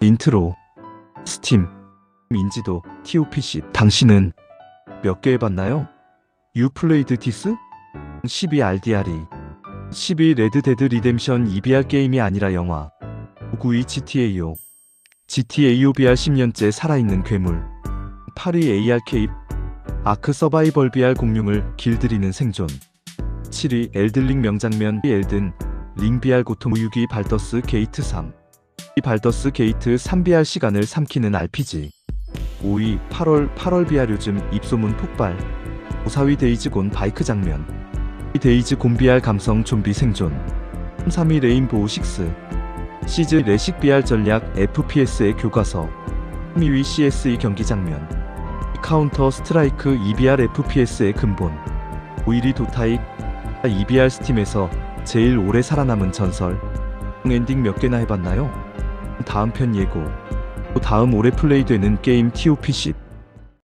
인트로 스팀 인지도 TOPC 당신은 몇 개 해봤나요? Played this? 12 RDR이 12 레드데드 리뎀션 EBR 게임이 아니라 영화 92 GTA요 GTA요 BR 10년째 살아있는 괴물 8위 ARK 아크 서바이벌 BR 공룡을 길들이는 생존 7위 엘들링 명장면 엘든 링 BR 고통 6위 발더스 게이트 3이 발더스 게이트 3BR 시간을 삼키는 RPG 5위 8월 8월 BR 요즘 입소문 폭발. 4위 데이즈 곤 바이크 장면. 이 데이즈 곤 BR 감성 좀비 생존. 3위 레인보우 6 시즈 레식 BR 전략 FPS의 교과서. 3위 CSE 경기 장면. 카운터 스트라이크 EBR FPS의 근본. 5위리 도타입 EBR 스팀에서 제일 오래 살아남은 전설. 엔딩 몇 개나 해봤나요? 다음 편 예고. 다음 올해 플레이되는 게임 TOP10